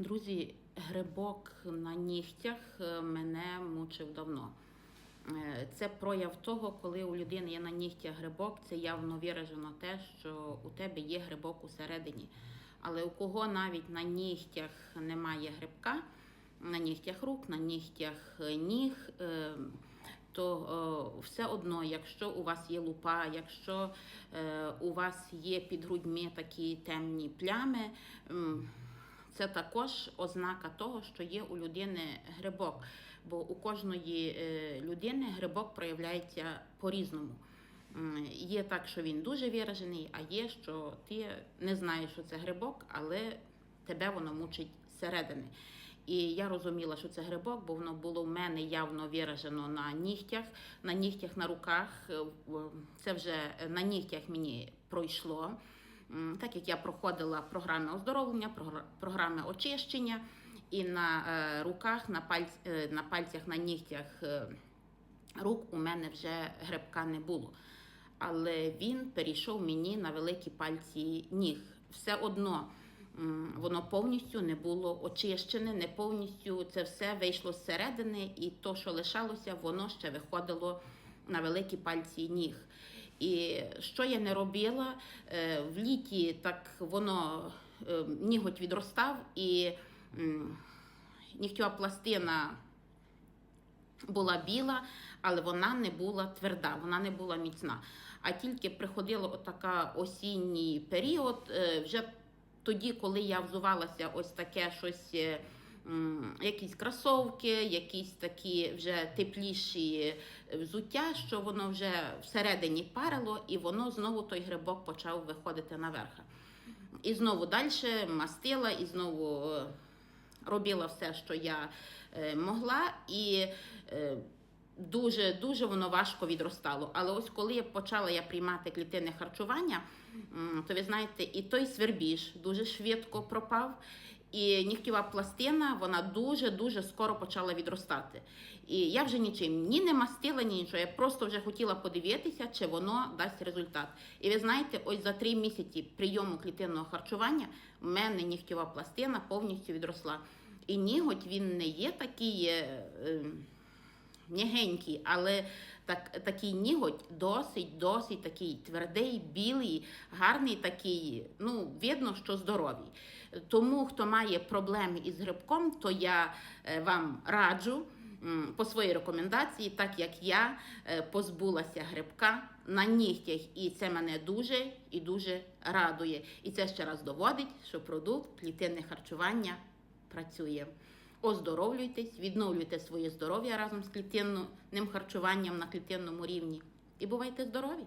Друзі, грибок на нігтях е, мене мучив давно. Е, Це прояв того, коли у людини є на нігтях грибок, це явно виражено те, що у тебе є грибок усередині. Але у кого навіть на нігтях немає грибка, на нігтях рук, на нігтях е, ніг, то все одно, якщо у вас є лупа, якщо у вас є під грудьми такі темні плями, це також ознака того, що є у людини грибок. Бо у кожної е, людини грибок проявляється по-різному. Є так, що він дуже виражений, а є, що ти не знаєш, що це грибок, але тебе воно мучить зсередини. І я розуміла, що це грибок, бо воно було в мене явно виражено на нігтях, на нігтях, на руках. Е, Це вже на нігтях мені пройшло. Так як я проходила програми оздоровлення, програми очищення, і на е, руках, на, пальць, е, на пальцях, на нігтях е, рук у мене вже грибка не було. Але він перейшов мені на великі пальці ніг. Все одно воно повністю не було очищене, не повністю це все вийшло зсередини, і то, що лишалося, воно ще виходило на великі пальці ніг. І що я не робила, е, в літі так воно е, ніготь відростав, і м, нігтєва пластина була біла, але вона не була тверда, вона не була міцна. А тільки приходило отака осінній період, е, вже тоді, коли я взувалася ось таке щось. Е, Якісь кросовки, якісь такі вже тепліші взуття, що воно вже всередині парило, і воно знову той грибок почав виходити наверх. І знову далі мастила, і знову е, робила все, що я е, могла, і е, дуже дуже воно важко відростало. Але ось коли я почала я приймати клітинне харчування, то ви знаєте, і той свербіж дуже швидко пропав. І нігтєва пластина вона дуже дуже скоро почала відростати. І я вже нічим ні не мастила, ні нічого. Я просто вже хотіла подивитися, чи воно дасть результат. І ви знаєте, ось за три місяці прийому клітинного харчування в мене нігтєва пластина повністю відросла. І ніготь він не є такий. е, е, м'ягенький, але так, такий ніготь досить, досить такий твердий, білий, гарний такий, ну, видно, що здоровий. Тому, хто має проблеми із грибком, то я е, вам раджу. По своїй рекомендації, так як я е, позбулася грибка на нігтях, і це мене дуже і дуже радує. І це ще раз доводить, що продукт клітинне харчування працює. Оздоровлюйтесь, відновлюйте своє здоров'я разом з клітинним харчуванням на клітинному рівні. І бувайте здорові!